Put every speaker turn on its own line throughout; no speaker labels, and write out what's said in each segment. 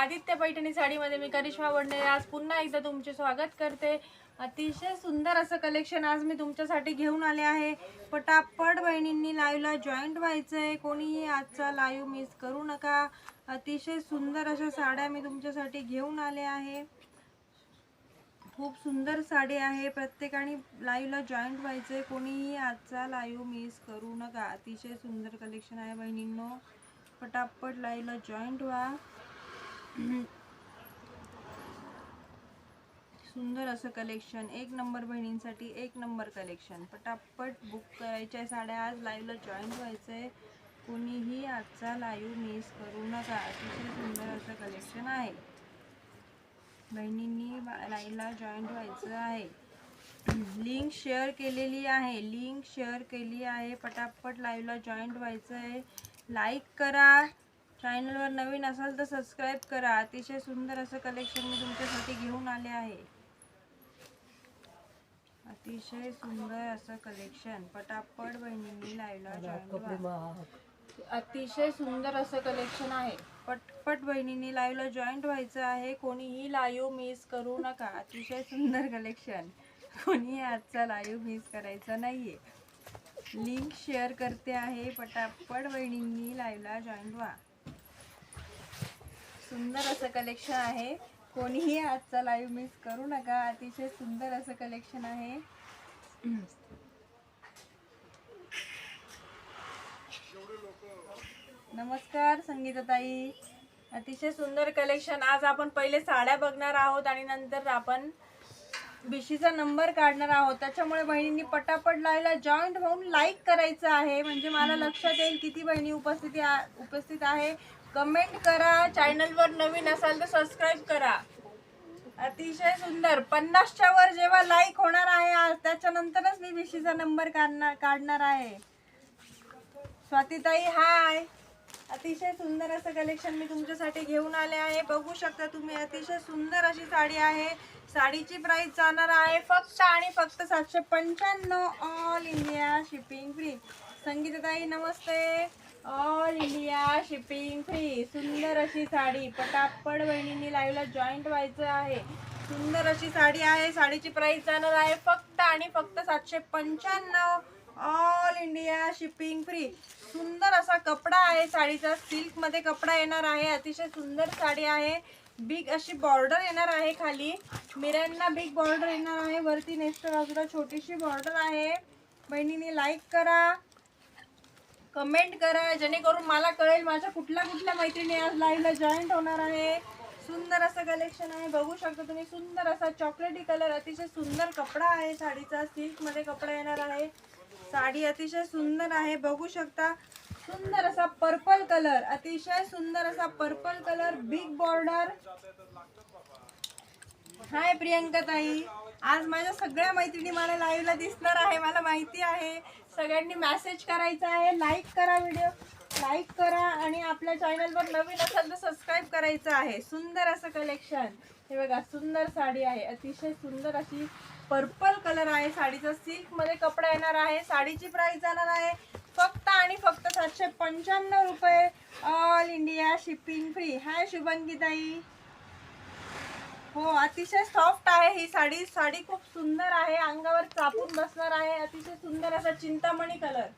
आदित्य पैठणी साडीमध्ये मी करिश्मा वडणे आज पुन्हा एकदा तुमचे स्वागत करते. अतिशय सुंदर असं कलेक्शन आज मी तुमच्यासाठी घेऊन आले आहे. पटापट बहिणींनी लाईव्हला जॉईंट व्हायचंय. कोणीही आजचा लाईव्ह मिस करू नका. अतिशय सुंदर अशा साड्या मी तुमच्यासाठी घेऊन आले आहे. खूप सुंदर साडी आहे. प्रत्येकाने लाईव्हला जॉईंट व्हायचंय. कोणीही आजचा लाईव्ह मिस करू नका. अतिशय सुंदर कलेक्शन आहे बहिणींनो. पटापट लाईव्हला जॉईंट व्हा. सुंदर असं कलेक्शन एक नंबर बहिणींसाठी एक नंबर कलेक्शन पटापट बुक करायच्या साड्या. आज लाईव्हला जॉईन आहे कोणीही आजचा लाईव्ह मिस करू नका. अतिशय सुंदर असं कलेक्शन आहे. बहिणींनी लाईव्हला जॉईन व्हायचं आहे. लिंक शेअर केलेली आहे. लिंक शेअर केली आहे. पटापट लाईव्हला जॉईंट व्हायचं आहे लाईक करा. चॅनलवर नवीन असाल तर सबस्क्राईब करा. अतिशय सुंदर असं कलेक्शन मी तुमच्यासाठी घेऊन आले आहे. अतिशय सुंदर असं कलेक्शन पटापट बहिणींनी लाईव्हला जॉईन अतिशय सुंदर असं कलेक्शन आहे. पटपट बहिणींनी लाईव्हला जॉईंट व्हायचं आहे. कोणीही लाईव्ह मिस करू नका. अतिशय सुंदर कलेक्शन कोणीही आजचा लाईव्ह मिस करायचा नाहीये. लिंक शेअर करते आहे. पटापट बहिणींनी लाईव्हला जॉईंट व्हा. सुंदर असं कलेक्शन आहे. कोणीही आजचा लाईव्ह मिस करू नका. अतिशय सुंदर असं कलेक्शन आहे. नमस्कार संगीताताई. अतिशय सुंदर कलेक्शन आज आपण पहिले साड्या बघणार आहोत आणि नंतर आपण बिशीचा नंबर काढणार आहोत. त्याच्यामुळे बहिणींनी पटापट लायला जॉईंट होऊन लाईक करायचं आहे. म्हणजे मला लक्षात येईल किती बहिणी उपस्थिती उपस्थित आहे. कमेंट करा चॅनलवर नवीन असाल तर सबस्क्राईब करा. अतिशय सुंदर. पन्नासच्या वर जेव्हा लाईक होणार आहे आज त्याच्यानंतरच मी बिशीचा नंबर काढणार काढणार आहे. स्वातीताई हाय अतिशय सुंदर असं कलेक्शन मी तुमच्यासाठी घेऊन आले आहे. बघू शकता तुम्ही अतिशय सुंदर अशी साडी आहे. साडीची प्राइस जाणार आहे फक्त आणि फक्त सातशे पंच्याण्णव ऑल इंडिया शिपिंग फ्री संगीताताई नमस्ते. ऑल इंडिया शिपिंग फ्री सुंदर अशी साडी. पटापट बहिणींनी लाईव्हला जॉईंट व्हायचं आहे. सुंदर अशी साडी आहे. साडीची प्राइस जाणार आहे फक्त आणि फक्त सातशे पंच्याण्णव. ऑल इंडिया शिपिंग फ्री सुंदर असा कपडा आहे. साडीचा सिल्कमध्ये कपडा येणार आहे. अतिशय सुंदर साडी आहे. बिग अशी बॉर्डर येणार आहे खाली. मिऱ्यांना बिग बॉर्डर येणार आहे. वरती नेक्स्ट बाजूला छोटीशी बॉर्डर आहे. बहिणीने लाईक करा. कमेंट करा जेणेकरून मला कळेल माझ्या कुठल्या कुठल्या मैत्रिणी आज लाईव्हला जॉईंट होणार आहे. सुंदर असं कलेक्शन आहे. बघू शकता तुम्ही सुंदर असा चॉकलेटी कलर अतिशय सुंदर कपडा आहे साडीचा. सिल्कमध्ये कपडा येणार आहे. साडी अतिशय सुंदर आहे. बघू शकता सुंदर असा पर्पल कलर अतिशय सुंदर असा purple colour big border hi Priyanka tai. आज माझ्या सगळ्या मैत्रिणी मला लाईव्हला दिसणार आहे मला माहिती आहे. सगळ्यांनी मॅसेज करायचा आहे. लाईक करा व्हिडिओ लाईक करा आणि आपल्या चॅनलवर नवीन असाल तर सबस्क्राईब करायचं आहे. सुंदर असं कलेक्शन हे बघा सुंदर साडी आहे. अतिशय सुंदर अशी पर्पल कलर आहे. साडीचा सिल्कमध्ये कपडा येणार आहे. साडीची प्राईस जाणार आहे. फक्त आणि फक्त सातशे पंच्याण्णव रुपये all India shipping free hi Shubhangi tai. हो अतिशय सॉफ्ट आहे ही साडी. साडी खूप सुंदर आहे. अंगावर चापून बसणार आहे. अतिशय सुंदर असा चिंतामणी कलर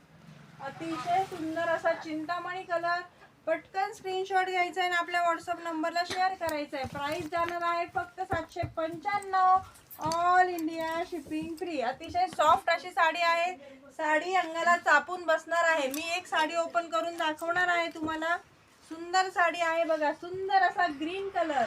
अतिशय सुंदर असा चिंतामणी कलर पटकन स्क्रीनशॉट घ्यायचा आहे आणि आपल्या व्हॉट्सअप नंबरला शेअर करायचा आहे प्राईस जाणार आहे फक्त सातशे पंच्याण्णव. ऑल इंडिया शिपिंग फ्री अतिशय सॉफ्ट अशी साडी आहे. साडी अंगाला चापून बसणार आहे. मी एक साडी ओपन करून दाखवणार आहे तुम्हाला. सुंदर साडी आहे बघा. सुंदर असा ग्रीन कलर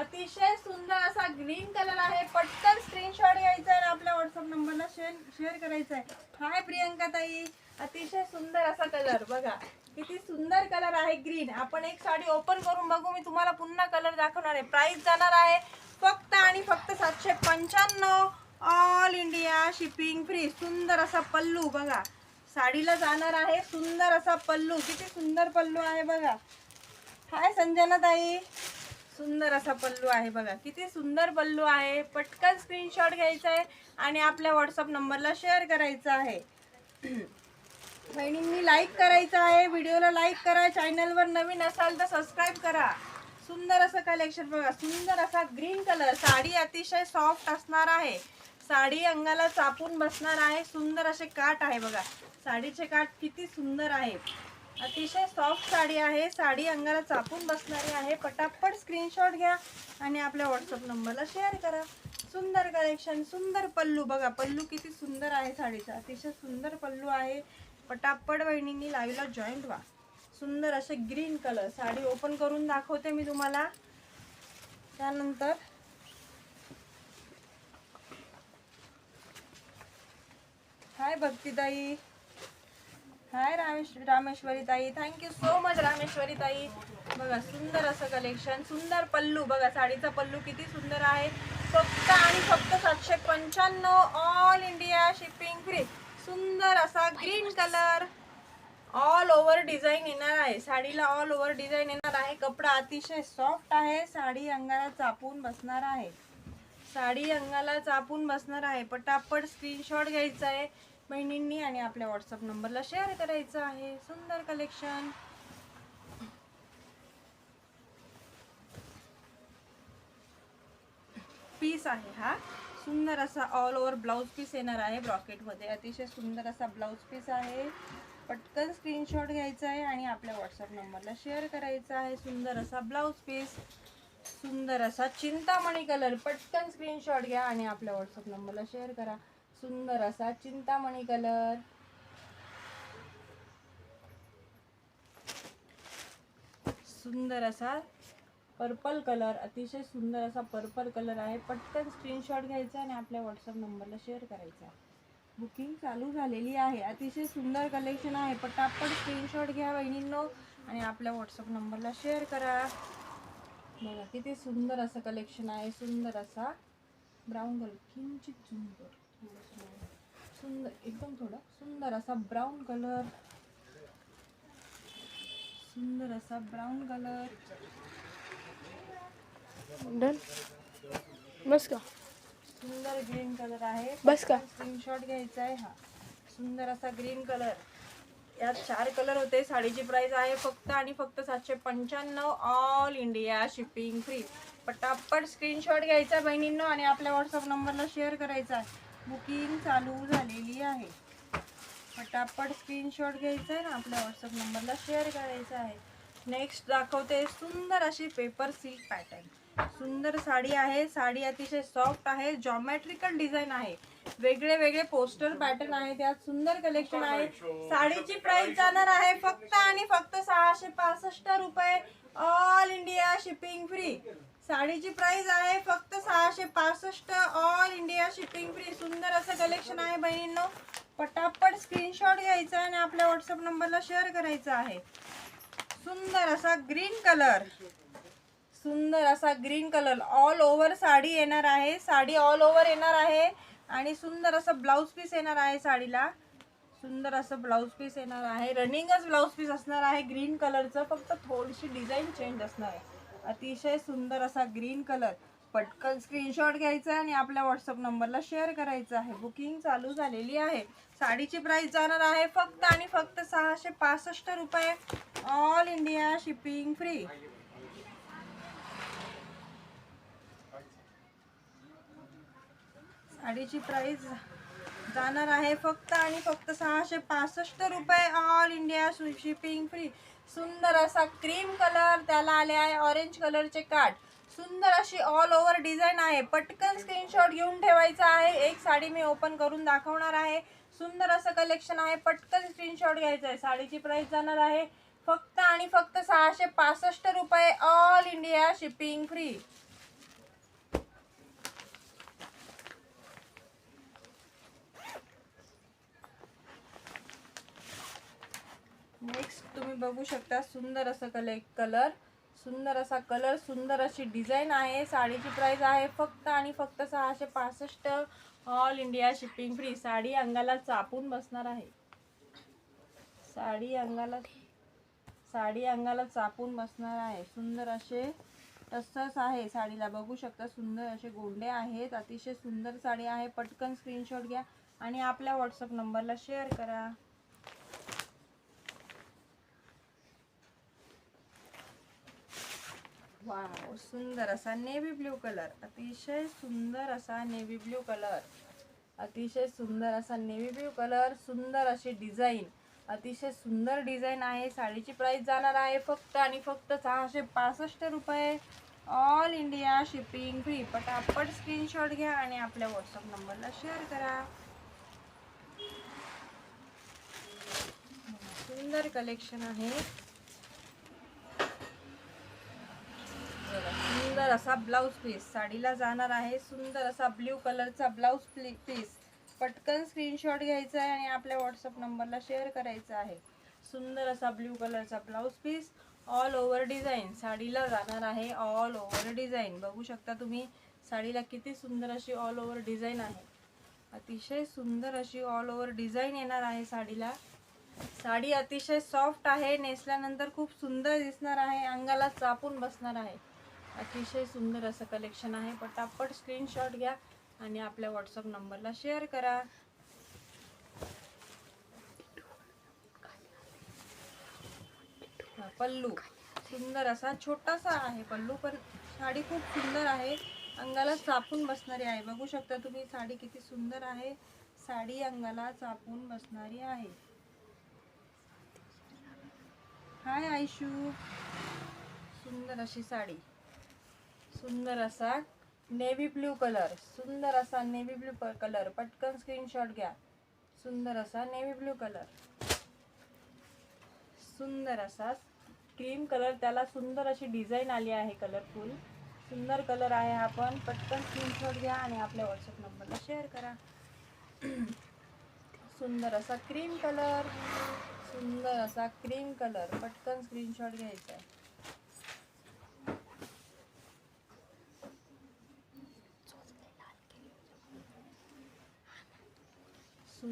अतिशय सुंदर असा ग्रीन कलर आहे. पटकन स्क्रीनशॉट घ्यायचा आहे आणि आपल्या व्हॉट्सअप नंबरला शेअर शेअर करायचा आहे. हाय प्रियंका ताई. अतिशय सुंदर असा कलर बघा किती सुंदर कलर आहे ग्रीन आपण एक साडी ओपन करून बघू. मी तुम्हाला पुन्हा कलर दाखवणार आहे. प्राइस जाणार आहे फक्त आणि फक्त सातशे पंच्याण्णव. ऑल इंडिया शिपिंग फ्री सुंदर असा पल्लू. बघा साडीला जाणार आहे सुंदर असा पल्लू. किती सुंदर पल्लू आहे बघा. हाय संजना ताई. सुंदर असा पल्लू आहे बघा. किती सुंदर पल्लू आहे. पटकन स्क्रीनशॉट घ्यायचा आहे आणि आपल्या व्हॉट्सअप नंबरला शेअर करायचा आहे. बहिणींनी लाईक करायचं आहे. व्हिडिओला लाईक करा. चॅनलवर नवीन असाल तर सबस्क्राईब करा. सुंदर असं कलेक्शन बघा. सुंदर असा ग्रीन कलर साडी अतिशय सॉफ्ट असणार आहे. साडी अंगाला चापून बसणार आहे. सुंदर असे काठ आहे बघा. साडीचे काठ किती सुंदर आहे. अतिशय सॉफ्ट साडी आहे. साडी अंगाला चापून बसणारी आहे. पटापट स्क्रीनशॉट घ्या आणि आपल्या व्हॉट्सअप नंबरला शेअर करा. सुंदर कलेक्शन सुंदर पल्लू. बघा पल्लू किती सुंदर आहे साडीचा. अतिशय सुंदर पल्लू आहे. पटापट वहिनींनी लाईव्हला जॉईंट व्हा सुंदर असे ग्रीन कलर साडी ओपन करून दाखवते मी तुम्हाला. त्यानंतर हाय भक्तीदाई. हाय रामेश रामेश्वरी ताई थँक्यू सो मच रामेश्वरी ताई बघा सुंदर असं कलेक्शन सुंदर पल्लू. बघा साडीचा पल्लू किती सुंदर आहे. फक्त आणि फक्त सातशे पंच्याण्णव ऑल इंडिया शिपिंग फ्री सुंदर असा green colour all over design येणार आहे. साडीला ऑल ओव्हर डिझाईन येणार आहे. कपडा अतिशय सॉफ्ट आहे. साडी अंगाला चापून बसणार आहे. साडी अंगाला चापून बसणार आहे. पटापट स्क्रीनशॉट घ्यायचा आहे. बहिणींनी आणि आपल्या व्हॉट्सअप नंबरला शेअर करायचं आहे. सुंदर कलेक्शन पीस आहे हा. सुंदर असा ऑल ओव्हर ब्लाऊज पीस येणार आहे ब्रॉकेटमध्ये अतिशय सुंदर असा ब्लाऊज पीस आहे. पटकन स्क्रीनशॉट घ्यायचा आहे आणि आपल्या व्हॉट्सअप नंबरला शेअर करायचा आहे. सुंदर असा ब्लाऊज पीस सुंदर असा चिंतामणी कलर पटकन स्क्रीनशॉट घ्या आणि आपल्या व्हॉट्सअप नंबरला शेअर करा. सुंदर असा चिंतामणी कलर. सुंदर असा पर्पल कलर अतिशय सुंदर असा पर्पल कलर आहे. पटकन स्क्रीनशॉट घ्यायचा आणि आपल्या व्हॉट्सअप नंबरला शेअर करायचा. बुकिंग चालू झालेली आहे. अतिशय सुंदर कलेक्शन आहे. पटापट स्क्रीनशॉट घ्या बहिणींनो आणि आपल्या व्हॉट्सअप नंबरला शेअर करा. बघा किती सुंदर असं कलेक्शन आहे. सुंदर असा ब्राऊन कलर किंचित सुंदर. सुंदर एकदम थोडा. सुंदर असा ब्राऊन कलर सुंदर असा ब्राऊन कलर
डन बस का.
सुंदर ग्रीन कलर आहे.
बस का?
स्क्रीनशॉट घ्यायचा आहे हा. सुंदर असा ग्रीन कलर यात चार कलर होते. साडीची प्राइस आहे फक्त आणि फक्त सातशे पंच्याण्णव. ऑल इंडिया शिपिंग फ्री पटापट स्क्रीनशॉट घ्यायचा बहिणींनो आणि आपल्या व्हॉट्सअप नंबरला शेअर करायचा आहे. बुकिंग चालू झालेली आहे. पटापट स्क्रीनशॉट घ्यायचा आहे ना आपल्या व्हॉट्सअप नंबरला शेअर करायचा आहे. नेक्स्ट दाखवते सुंदर अशी पेपर सिल्क पॅटर्न सुंदर साडी आहे. साडी अतिशय सॉफ्ट आहे. जॉमेट्रिकल डिझाईन आहे. वेगळे वेगळे पोस्टर पॅटर्न आहे त्यात सुंदर कलेक्शन आहे. साडीची प्राइस जाणार आहे फक्त आणि फक्त सहाशे पासष्ट रुपये. ऑल इंडिया शिपिंग फ्री साडीची प्राइस आहे फक्त सहाशे पासष्ट. ऑल इंडिया शिपिंग फ्री सुंदर असं कलेक्शन आहे बहिणींनो. पटापट स्क्रीनशॉट घ्यायचा आणि आपल्या व्हॉट्सअप नंबरला शेअर करायचा आहे. सुंदर असा ग्रीन कलर सुंदर असा green colour all over sari येणार आहे. साडी ऑल ओव्हर येणार आहे. आणि सुंदर असं ब्लाऊज पीस येणार आहे साडीला. सुंदर असं ब्लाऊज पीस येणार आहे. रनिंगच ब्लाऊज पीस असणार आहे. ग्रीन कलरचं फक्त थोडीशी डिझाईन चेंज असणार आहे. अतिशय सुंदर असा ग्रीन कलर. पटकन स्क्रीनशॉट घ्यायचा आणि आपल्या व्हॉट्सअप नंबरला शेअर करायचं आहे. बुकिंग चालू झालेली आहे. साडीची प्राइस जाणार आहे फक्त आणि फक्त सहाशे पासष्ट रुपये. ऑल इंडिया शिपिंग फ्री साडीची प्राइस जाणार आहे. फक्त आणि फक्त सहाशे पासष्ट रुपये ऑल इंडिया शिपिंग फ्री सुंदर असा क्रीम कलर त्याला आले आहे. ऑरेंज कलरचे काठ सुंदर अशी ऑल ओव्हर डिझाईन आहे. पटकन स्क्रीनशॉट घेऊन ठेवायचा आहे. एक साडी मी ओपन करून दाखवणार आहे. सुंदर असं कलेक्शन आहे. पटकन स्क्रीनशॉट घ्यायचं आहे. साडीची प्राइस जाणार आहे. फक्त आणि फक्त सहाशे पासष्ट रुपये all India shipping free next तुम्ही बघू शकता सुंदर असं कले कलर सुंदर असा कलर सुंदर अशी डिझाईन आहे. साडीची प्राईस आहे फक्त आणि फक्त सहाशे पासष्ट. All India shipping free sari अंगाला चापून बसणार आहे. साडी अंगाला साडी अंगाला चापून बसणार आहे. सुंदर असे टसस आहे साडीला. बघू शकता सुंदर असे गोंडे आहेत. अतिशय सुंदर साडी आहे. पटकन स्क्रीनशॉट घ्या आणि आपल्या व्हॉट्सअप नंबरला शेअर करा. वाव सुंदर असा नेव्ही ब्ल्यू कलर. अतिशय सुंदर असा नेव्ही ब्ल्यू कलर. अतिशय सुंदर असा नेव्ही ब्ल्यू कलर. सुंदर अशी डिझाईन. अतिशय सुंदर डिझाईन आहे. साडीची प्राइस जाणार आहे फक्त आणि फक्त सहाशे पासष्ट रुपये. ऑल इंडिया शिपिंग फ्री पटापट स्क्रीनशॉट घ्या आणि आपल्या व्हॉट्सअप नंबरला शेअर करा. सुंदर कलेक्शन आहे. बघा, सुंदर असा ब्लाऊज पीस साडीला जाणार आहे सुंदर असा ब्ल्यू कलरचा ब्लाऊज पीस पटकन स्क्रीनशॉट घ्यायचा आहे आणि आपल्या व्हॉट्सअप नंबरला शेअर करायचा आहे. सुंदर असा ब्ल्यू कलरचा blouse piece all over design साडीला जाणार आहे ऑल ओव्हर डिझाईन बघू शकता तुम्ही साडीला किती सुंदर अशी ऑल ओव्हर डिझाईन आहे. अतिशय सुंदर अशी ऑल ओव्हर डिझाईन येणार आहे साडीला. साडी अतिशय सॉफ्ट आहे. नेसल्यानंतर खूप सुंदर दिसणार आहे. अंगाला चापून बसणार आहे. अतिशय सुंदर असं कलेक्शन आहे. पटापट स्क्रीनशॉट घ्या आणि आपल्या व्हॉट्सअप नंबरला शेअर करा. पल्लू. सुंदर असा छोटासा आहे पल्लू पण साडी खूप सुंदर आहे. अंगाला चापून बसणारी आहे. बघू शकता तुम्ही साडी किती सुंदर आहे. साडी अंगाला चापून बसणारी आहे. हाय आयशू सुंदर अशी साडी. सुंदर असा नेव्ही ब्ल्यू कलर सुंदर असा नेव्ही ब्ल्यू कलर पटकन स्क्रीनशॉट घ्या. सुंदर असा नेव्ही ब्ल्यू कलर सुंदर असा क्रीम कलर त्याला सुंदर अशी डिझाईन आली आहे कलरफुल सुंदर कलर आहे हा पण. पटकन स्क्रीनशॉट घ्या आणि आपल्या व्हॉट्सअप नंबरला शेअर करा. सुंदर असा क्रीम कलर सुंदर असा क्रीम कलर पटकन स्क्रीनशॉट घ्यायचा आहे.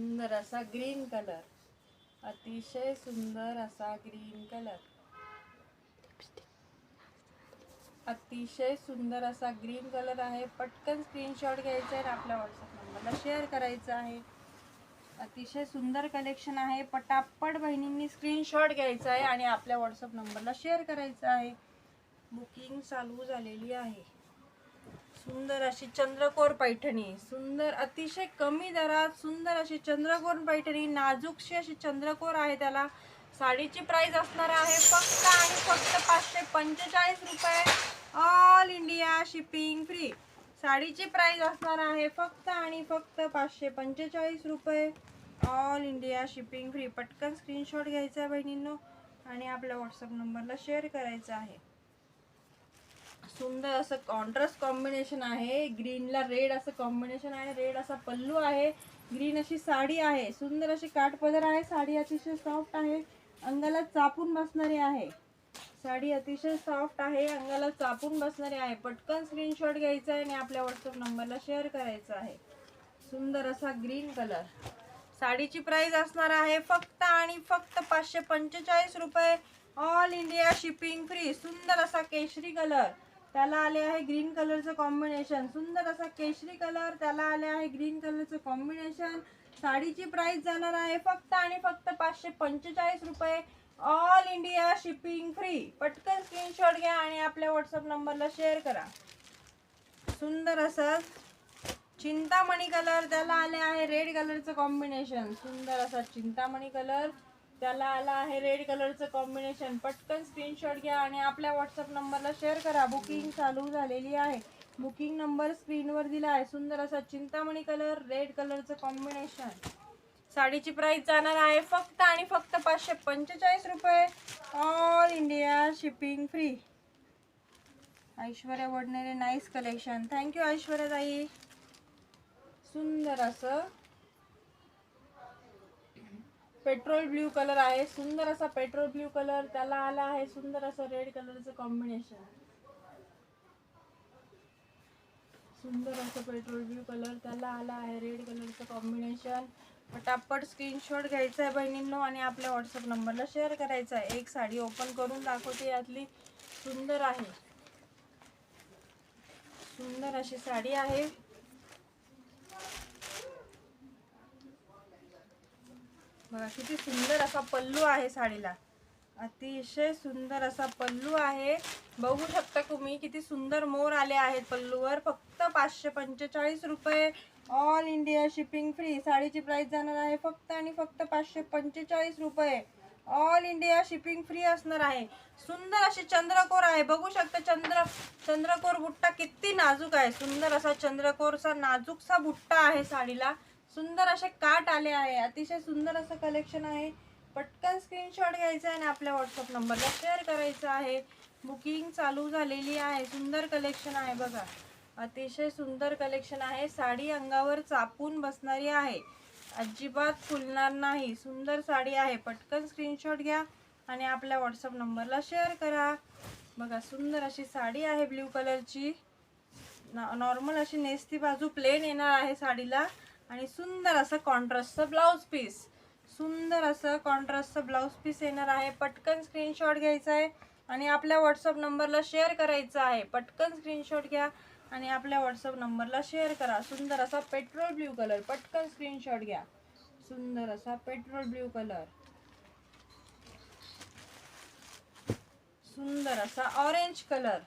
सुंदर असा ग्रीन कलर. अतिशय सुंदर असा ग्रीन कलर. अतिशय सुंदर असा ग्रीन कलर आहे. पटकन स्क्रीनशॉट घ्यायचा आहे आपल्या व्हॉट्सअप नंबरला शेअर करायचं आहे. अतिशय सुंदर कलेक्शन आहे. पटापट बहिणींनी स्क्रीनशॉट घ्यायचा आहे आणि आपल्या व्हॉट्सअप नंबरला शेअर करायचं आहे. बुकिंग चालू झालेली आहे. सुंदर अशी चंद्रकोर पैठणी. सुंदर अतिशय कमी दरात सुंदर अशी चंद्रकोर पैठणी. नाजूकशी अशी चंद्रकोर आहे त्याला. साडीची प्राइस असणार आहे फक्त आणि फक्त पाचशे पंचेचाळीस रुपये. ऑल इंडिया शिपिंग फ्री साडीची प्राइस असणार आहे फक्त आणि फक्त पाचशे पंचेचाळीस रुपये. ऑल इंडिया शिपिंग फ्री पटकन स्क्रीनशॉट घ्यायचा आहे बहिणींनो. आणि आपल्या व्हॉट्सअप नंबरला शेअर करायचं आहे. सुंदर असं कॉन्ट्रास्ट कॉम्बिनेशन आहे. ग्रीनला रेड असं कॉम्बिनेशन आहे. रेड असा पल्लू आहे. ग्रीन अशी साडी आहे. सुंदर अशी काठपदर आहे. साडी अतिशय सॉफ्ट आहे. अंगाला चापून बसणारी आहे. साडी अतिशय सॉफ्ट आहे. अंगाला चापून बसणारी आहे. पटकन स्क्रीनशॉट घ्यायचा आहे आणि आपल्या व्हॉट्सअप नंबरला शेअर करायचा आहे. सुंदर असा ग्रीन कलर साडीची प्राइस असणार आहे फक्त आणि फक्त पाचशे पंचेचाळीस रुपये. ऑल इंडिया शिपिंग फ्री सुंदर असा केशरी कलर त्याला आले आहे ग्रीन कलरचं कॉम्बिनेशन सुंदर असा केशरी कलर त्याला आले आहे ग्रीन कलरचं कॉम्बिनेशन साडीची प्राइस जाणार आहे फक्त आणि फक्त पाचशे पंचेचाळीस रुपये. ऑल इंडिया शिपिंग फ्री पटकन स्क्रीनशॉट घ्या आणि आपल्या व्हॉट्सअप नंबरला शेअर करा. सुंदर असं चिंतामणी कलर त्याला आले आहे रेड कलरचं कॉम्बिनेशन सुंदर असा चिंतामणी कलर त्याला आला आहे रेड कलरचं कॉम्बिनेशन पटकन स्क्रीनशॉट घ्या आणि आपल्या व्हॉट्सअप नंबरला शेअर करा. बुकिंग चालू झालेली आहे. बुकिंग नंबर स्क्रीनवर दिला आहे. सुंदर असा चिंतामणी कलर रेड कलरचं कॉम्बिनेशन साडीची प्राइस जाणार आहे फक्त आणि फक्त पाचशे पंचेचाळीस रुपये. All India shipping free Aishwarya Wadnere nice collection thank you Aishwarya tai सुंदर असं पेट्रोल ब्ल्यू कलर आहे. सुंदर असा पेट्रोल ब्ल्यू कलर त्याला आला आहे. सुंदर असं रेड कलरचं कॉम्बिनेशन सुंदर असं पेट्रोल ब्ल्यू कलर त्याला आला आहे. रेड कलरचं कॉम्बिनेशन पटापट स्क्रीनशॉट घ्यायचा आहे बहिणींनो आणि आपल्या व्हॉट्सअप नंबरला शेअर करायचा आहे. एक साडी ओपन करून दाखवते यातली. सुंदर आहे. सुंदर अशी साडी आहे. बघा किती सुंदर असा पल्लू आहे साडीला. अतिशय सुंदर असा पल्लू आहे. बघू शकता तुम्ही किती सुंदर मोर आले आहेत पल्लूवर. फक्त पाचशे पंचेचाळीस रुपये. ऑल इंडिया शिपिंग फ्री साडीची प्राइस जाणार आहे फक्त आणि फक्त पाचशे पंचेचाळीस रुपये. ऑल इंडिया शिपिंग फ्री असणार आहे. सुंदर अशी चंद्रकोर आहे. बघू शकता चंद्र चंद्रकोर बुट्टा किती नाजूक आहे. सुंदर असा चंद्रकोरचा नाजूकसा बुट्टा आहे साडीला. सुंदर असे काट आले आहे. अतिशय सुंदर असं कलेक्शन आहे. पटकन स्क्रीनशॉट घ्यायचा आहे आणि आपल्या व्हॉट्सअप नंबरला शेअर करायचं आहे. बुकिंग चालू झालेली आहे. सुंदर कलेक्शन आहे बघा. अतिशय सुंदर कलेक्शन आहे. साडी अंगावर चापून बसणारी आहे. अजिबात फुलणार नाही. सुंदर साडी आहे. पटकन स्क्रीनशॉट घ्या आणि आपल्या व्हॉट्सअप नंबरला शेअर करा. बघा सुंदर अशी साडी आहे ब्ल्यू कलरची नॉर्मल अशी नेसती बाजू प्लेन येणार आहे साडीला. आणि सुंदर असं कॉन्ट्रास्टचं ब्लाऊज पीस सुंदर असं कॉन्ट्रास्टचं ब्लाऊज पीस येणार आहे. पटकन स्क्रीनशॉट घ्यायचा आहे आणि आपल्या व्हॉट्सअप नंबरला शेअर करायचं आहे. पटकन स्क्रीनशॉट घ्या आणि आपल्या व्हॉट्सअप नंबरला शेअर करा. सुंदर असा पेट्रोल ब्ल्यू कलर पटकन स्क्रीनशॉट घ्या. सुंदर असा पेट्रोल ब्ल्यू कलर सुंदर असा ऑरेंज कलर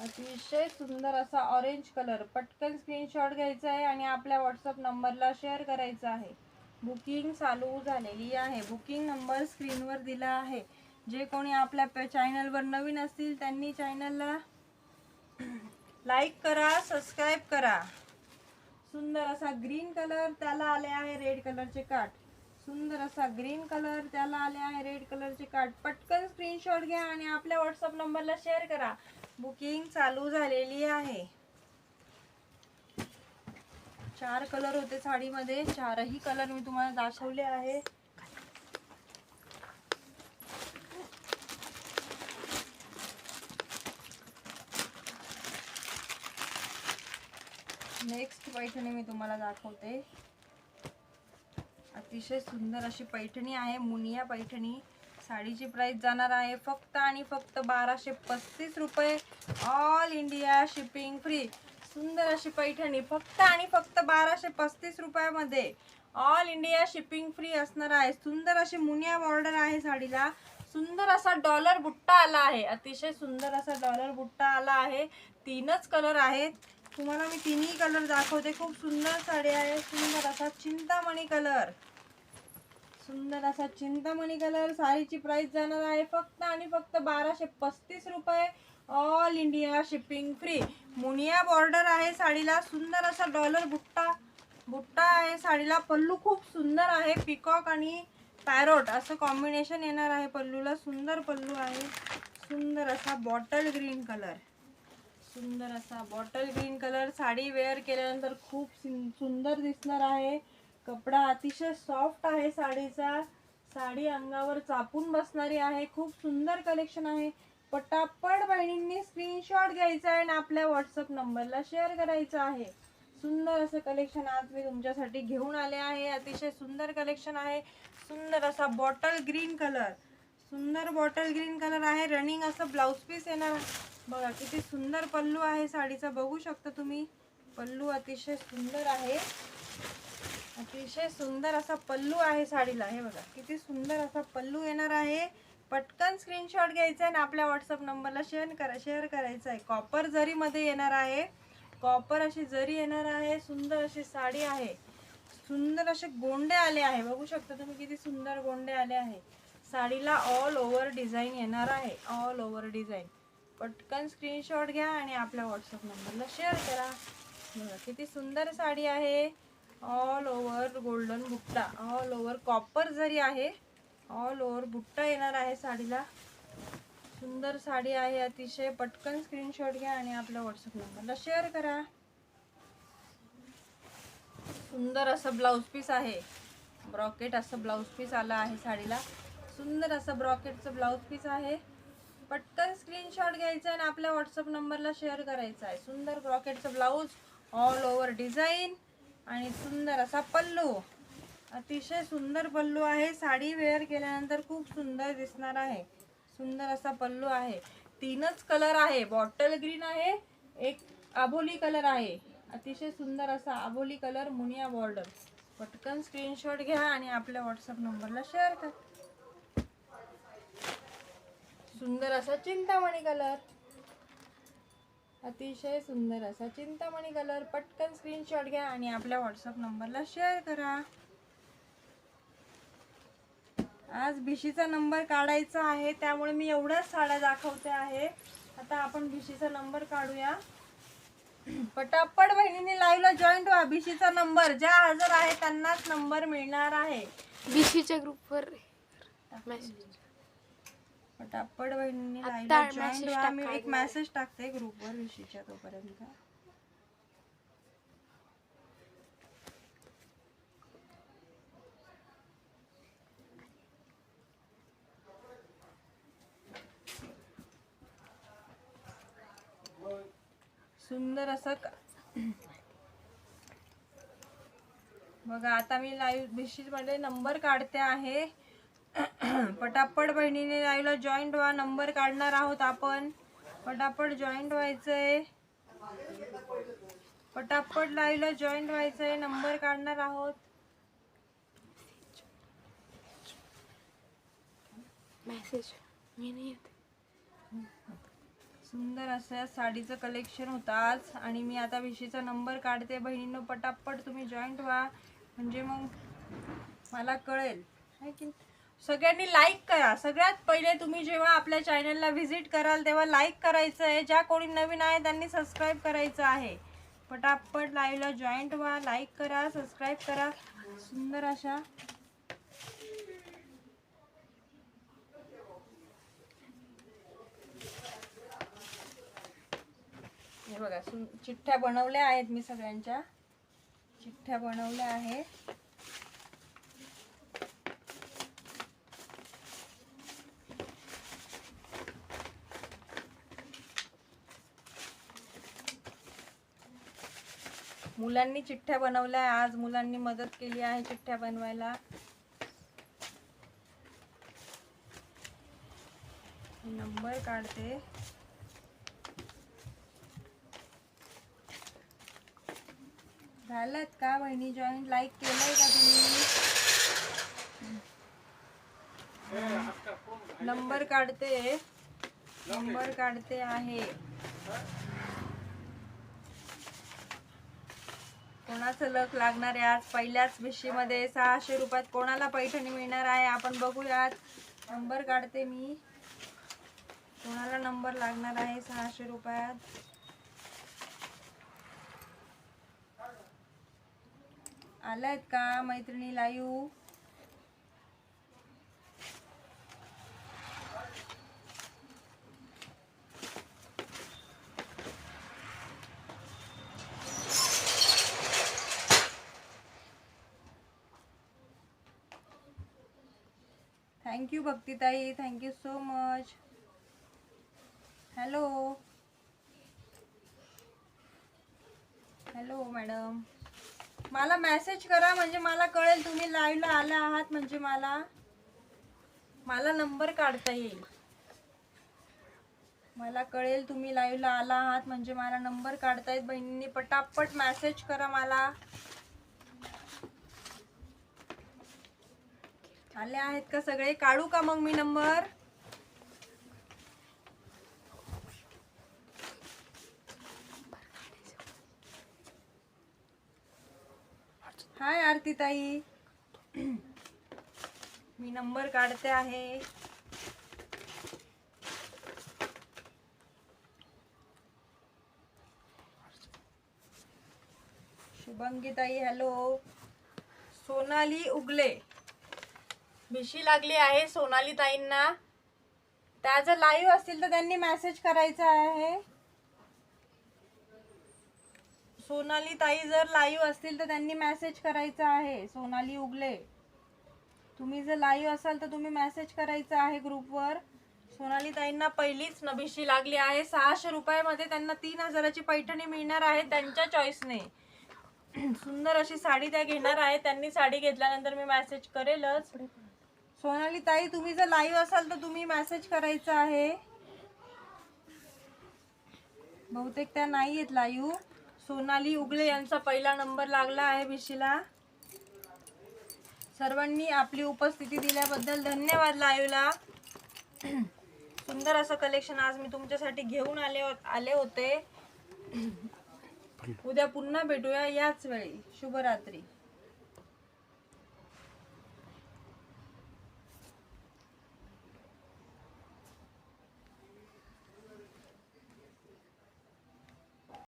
अतिशय सुंदर असा ऑरेंज कलर पटकन स्क्रीनशॉट घ्यायचा आहे आणि आपल्या व्हॉट्सअप नंबरला शेअर करायचा आहे. बुकिंग चालू झालेली आहे. बुकिंग नंबर स्क्रीनवर दिला आहे. जे कोणी आपल्या प- चॅनलवर नवीन असतील त्यांनी चॅनलला लाईक करा सबस्क्राईब करा. सुंदर असा ग्रीन कलर त्याला आले आहे रेड कलरचे काठ सुंदर असा ग्रीन कलर त्याला आले आहे रेड कलरचे कार्ड. पटकन स्क्रीनशॉट घ्या आणि आपल्या व्हॉट्सअप नंबरला शेअर करा. बुकिंग चालू झालेली आहे. चार कलर होते साडीमध्ये. चारही कलर मी तुम्हाला दाखवले आहे. नेक्स्ट पैठणी मी तुम्हाला दाखवते. अतिशय सुंदर अशी पैठणी आहे मुनिया पैठणी. साडीची प्राइस जाणार आहे फक्त आणि फक्त बाराशे पस्तीस रुपये. ऑल इंडिया शिपिंग फ्री सुंदर अशी पैठणी फक्त आणि फक्त बाराशे पस्तीस रुपयामध्ये. ऑल इंडिया शिपिंग फ्री असणार आहे. सुंदर अशी मुनिया बॉर्डर आहे साडीला. सुंदर असा डॉलर बुट्टा आला आहे. अतिशय सुंदर असा डॉलर बुट्टा आला आहे. तीनच कलर आहेत. तुम्हाला मी तिन्ही कलर दाखवते. खूप सुंदर साडी आहे. सुंदर असा चिंतामणी कलर सुंदर असा चिंतामणी कलर साडीची प्राइस जाणार आहे. फक्त आणि फक्त बाराशे पस्तीस रुपये. All India shipping free Muniya border आहे साडीला. सुंदर असा डॉलर बुट्टा. बुट्टा आहे साडीला. पल्लू खूप सुंदर आहे. पिकॉक आणि पॅरोट असं कॉम्बिनेशन येणार आहे पल्लूला. सुंदर पल्लू आहे. सुंदर असा बॉटल ग्रीन कलर सुंदर असा bottle green colour sari wear केल्यानंतर खूप सुंदर दिसणार आहे. कपडा अतिशय सॉफ्ट आहे साडीचा. साडी अंगावर चापून बसणारी आहे. खूप सुंदर कलेक्शन आहे. पटापट बहिणींनी स्क्रीनशॉट घ्यायचा आहे आणि आपल्या व्हॉट्सअप नंबरला शेअर करायचं आहे. सुंदर असं कलेक्शन आज मी तुमच्यासाठी घेऊन आले आहे. अतिशय सुंदर कलेक्शन आहे. सुंदर असा बॉटल ग्रीन कलर सुंदर बॉटल ग्रीन कलर आहे. रनिंग असं ब्लाऊज पीस येणार. बघा किती सुंदर पल्लू आहे साडीचा. बघू शकता तुम्ही. पल्लू अतिशय सुंदर आहे. अतिशय सुंदर असा पल्लू आहे साडीला. हे बघा किती सुंदर असा पल्लू येणार आहे. पटकन स्क्रीनशॉट घ्यायचा आहे आणि आपल्या व्हॉट्सअप नंबरला शेअर करा शेअर करायचं आहे. कॉपर जरीमध्ये येणार आहे कॉपर अशी जरी येणार आहे सुंदर अशी साडी आहे. सुंदर असे गोंडे आले आहे. बघू शकता तुम्ही किती सुंदर गोंडे आले आहे. साडीला ऑल ओव्हर डिझाईन येणार आहे. ऑल ओव्हर डिझाईन पटकन स्क्रीनशॉट घ्या आणि आपल्या व्हॉट्सअप नंबरला शेअर करा. बघा किती सुंदर साडी आहे. ऑल ओव्हर गोल्डन बुट्टा ऑल ओव्हर कॉपर जरी आहे ऑल ओव्हर बुट्टा येणार आहे साडीला. सुंदर साडी आहे अतिशय पटकन स्क्रीनशॉट घ्या आणि आपल्या व्हॉट्सअप नंबरला शेअर करा. सुंदर असं ब्लाऊज पीस आहे. ब्रॉकेट असं ब्लाऊज पीस आलं आहे साडीला. सुंदर असं ब्रॉकेटचं ब्लाऊज पीस आहे. पटकन स्क्रीनशॉट घ्यायचा आणि आपल्या व्हॉट्सअप नंबरला शेअर करायचा आहे. सुंदर ब्रॉकेटचं ब्लाऊज ऑल ओव्हर डिझाईन आणि सुंदर असा पल्लू. अतिशय सुंदर पल्लू आहे. साडी वेअर केल्यानंतर खूप सुंदर दिसणार आहे. सुंदर असा पल्लू आहे. तीनच कलर आहे. बॉटल ग्रीन आहे. एक आभोली कलर आहे. अतिशय सुंदर असा आभोली कलर मुनिया बॉर्डर. पटकन स्क्रीनशॉट घ्या आणि आपल्या व्हॉट्सअप नंबरला शेअर करा. सुंदर असा चिंतामणी कलर. अतिशय सुंदर असा चिंतामणी कलर पटकन स्क्रीनशॉट घ्या आणि आपल्या व्हॉट्सअप नंबरला शेअर करा. आज भिशीचा नंबर काढायचा आहे त्यामुळे मी एवढ्याच साड्या दाखवते आहे. आता आपण भिशीचा नंबर काढूया. पटापट बहिणीने लाईव्हला जॉईंट व्हा भिशीचा नंबर ज्या हजर आहे त्यांनाच नंबर मिळणार आहे.
बीसीच्या ग्रुपवर मेसेज
पटापट बहिणीने व्हा मी एक. मेसेज टाकते ग्रुपवर भिशीच्या तोपर्यंत सुंदर असं बघा आता मी लाईव्हमध्ये नंबर काढते आहे पटापट बहिणीने लाईव्हला जॉईंट व्हा नंबर काढणार आहोत आपण. पटापट जॉईंट व्हायचंय. पटापट लाईव्हला जॉईंट व्हायचंय नंबर काढणार आहोत.
मेसेज मी नाही
सुंदर असं साडीचं कलेक्शन होतं आज. आणि मी आता विशीचा नंबर काढते. बहिणींनो पटापट तुम्ही जॉईंट व्हा. म्हणजे मग मला कळेल. की? सगळ्यांनी लाईक करा. सगळ्यात पहिले तुम्ही जेव्हा आपल्या चॅनलला व्हिजिट कराल तेव्हा लाईक करायचं आहे. ज्या कोणी नवीन आहे त्यांनी सबस्क्राईब करायचं आहे. पटापट लाईव्हला जॉईंट व्हा लाईक करा सबस्क्राईब करा. सुंदर अशा. हे बघा सु चिठ्ठ्या बनवल्या आहेत मी सगळ्यांच्या. चिठ्ठ्या बनवल्या आहेत. मुलांनी चिठ्ठ्या बनवल्या आज मुलांनी मदत केली आहे चिठ्ठ्या बनवायला. नंबर काढते. झालं का बहिणी जॉईन लाईक केलंय का तुम्ही? नंबर काढते. नंबर काढते आहे. कोणाचं लक लागणार आहे? आज पहिल्याच भिशीमध्ये सहाशे रुपयात कोणाला पैठणी मिळणार आहे? आपण बघूयात. नंबर काढते मी. कोणाला नंबर लागणार आहे सहाशे रुपयात? आलायत का मैत्रिणी live thank you भक्तिताई thank you so much hello hello madam मला मेसेज करा म्हणजे मला कळेल तुम्ही लाईव्हला आला आहात म्हणजे मला. मला नंबर काढता येईल. मला कळेल तुम्ही लाईव्हला आला आहात म्हणजे मला नंबर काढता येईल बहिणींनी पटापट मेसेज करा मला. आले आहेत का सगळे? काढू का मग मी नंबर? हाय आरती ताई मी नंबर काढते आहे. शुभंगी ताई हॅलो सोनाली उगले. भिशी लागली आहे सोनाली ताईंना त्या जर लाईव्ह असतील तर त्यांनी मेसेज करायचा आहे. सोनाली ताई जर लाईव्ह असतील तर त्यांनी मेसेज करायचा आहे. सोनाली उगले. तुम्ही जर लाईव्ह असाल तर तुम्ही मेसेज करायचा आहे ग्रुपवर सोनाली ताईंना पहिलीच नभिशी लागली आहे. सहाशे रुपयामध्ये त्यांना तीन हजाराची पैठणी मिळणार आहे त्यांच्या चॉईसने सुंदर अशी साडी त्या घेणार आहे. त्यांनी साडी घेतल्यानंतर मी मॅसेज करेलच. सोनाली ताई तुम्ही जर लाईव्ह असाल तर तुम्ही मेसेज करायचा आहे. बहुतेक त्या नाही आहेत लाईव्ह सोनाली उगले यांचा पहिला नंबर लागला आहे भिशीला. सर्वांनी आपली उपस्थिती दिल्याबद्दल धन्यवाद लाईव्हला सुंदर असं कलेक्शन आज मी तुमच्यासाठी घेऊन आले हो- आले होते. उद्या पुन्हा भेटूया याच वेळी. शुभरात्री.